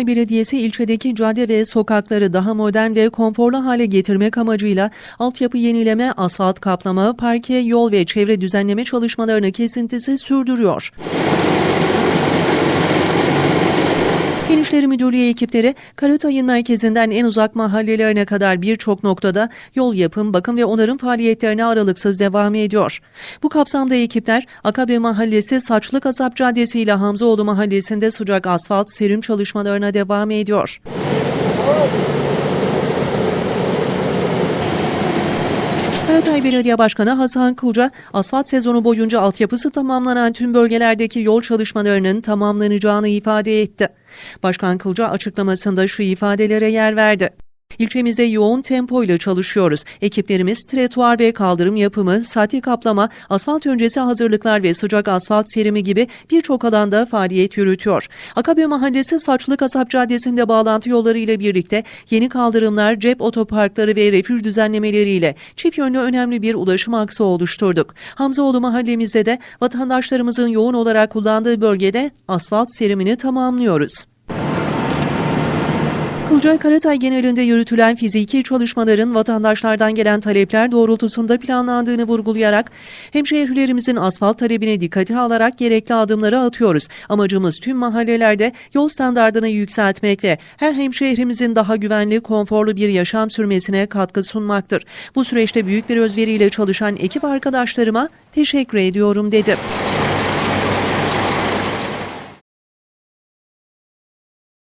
Karatay Belediyesi ilçedeki cadde ve sokakları daha modern ve konforlu hale getirmek amacıyla altyapı yenileme, asfalt kaplama, parke, yol ve çevre düzenleme çalışmalarını kesintisi sürdürüyor. Fen İşleri Müdürlüğü ekipleri Karatay'ın merkezinden en uzak mahallelerine kadar birçok noktada yol yapım, bakım ve onarım faaliyetlerine aralıksız devam ediyor. Bu kapsamda ekipler Akabe Mahallesi Saçlı Kasap Caddesi ile Hamzaoğlu Mahallesi'nde sıcak asfalt serim çalışmalarına devam ediyor. Karatay Belediye Başkanı Hasan Kılca, asfalt sezonu boyunca altyapısı tamamlanan tüm bölgelerdeki yol çalışmalarının tamamlanacağını ifade etti. Başkan Kılca açıklamasında şu ifadelere yer verdi. İlçemizde yoğun tempo ile çalışıyoruz. Ekiplerimiz tretuar ve kaldırım yapımı, sati kaplama, asfalt öncesi hazırlıklar ve sıcak asfalt serimi gibi birçok alanda faaliyet yürütüyor. Akabe Mahallesi Saçlı Kasap Caddesi'nde bağlantı yolları ile birlikte yeni kaldırımlar, cep otoparkları ve refüj düzenlemeleriyle çift yönlü önemli bir ulaşım aksı oluşturduk. Hamzaoğlu mahallemizde de vatandaşlarımızın yoğun olarak kullandığı bölgede asfalt serimini tamamlıyoruz. Kılcay Karatay genelinde yürütülen fiziki çalışmaların vatandaşlardan gelen talepler doğrultusunda planlandığını vurgulayarak hemşehrilerimizin asfalt talebine dikkate alarak gerekli adımları atıyoruz. Amacımız tüm mahallelerde yol standartını yükseltmek ve her hemşehrimizin daha güvenli, konforlu bir yaşam sürmesine katkı sunmaktır. Bu süreçte büyük bir özveriyle çalışan ekip arkadaşlarıma teşekkür ediyorum dedi.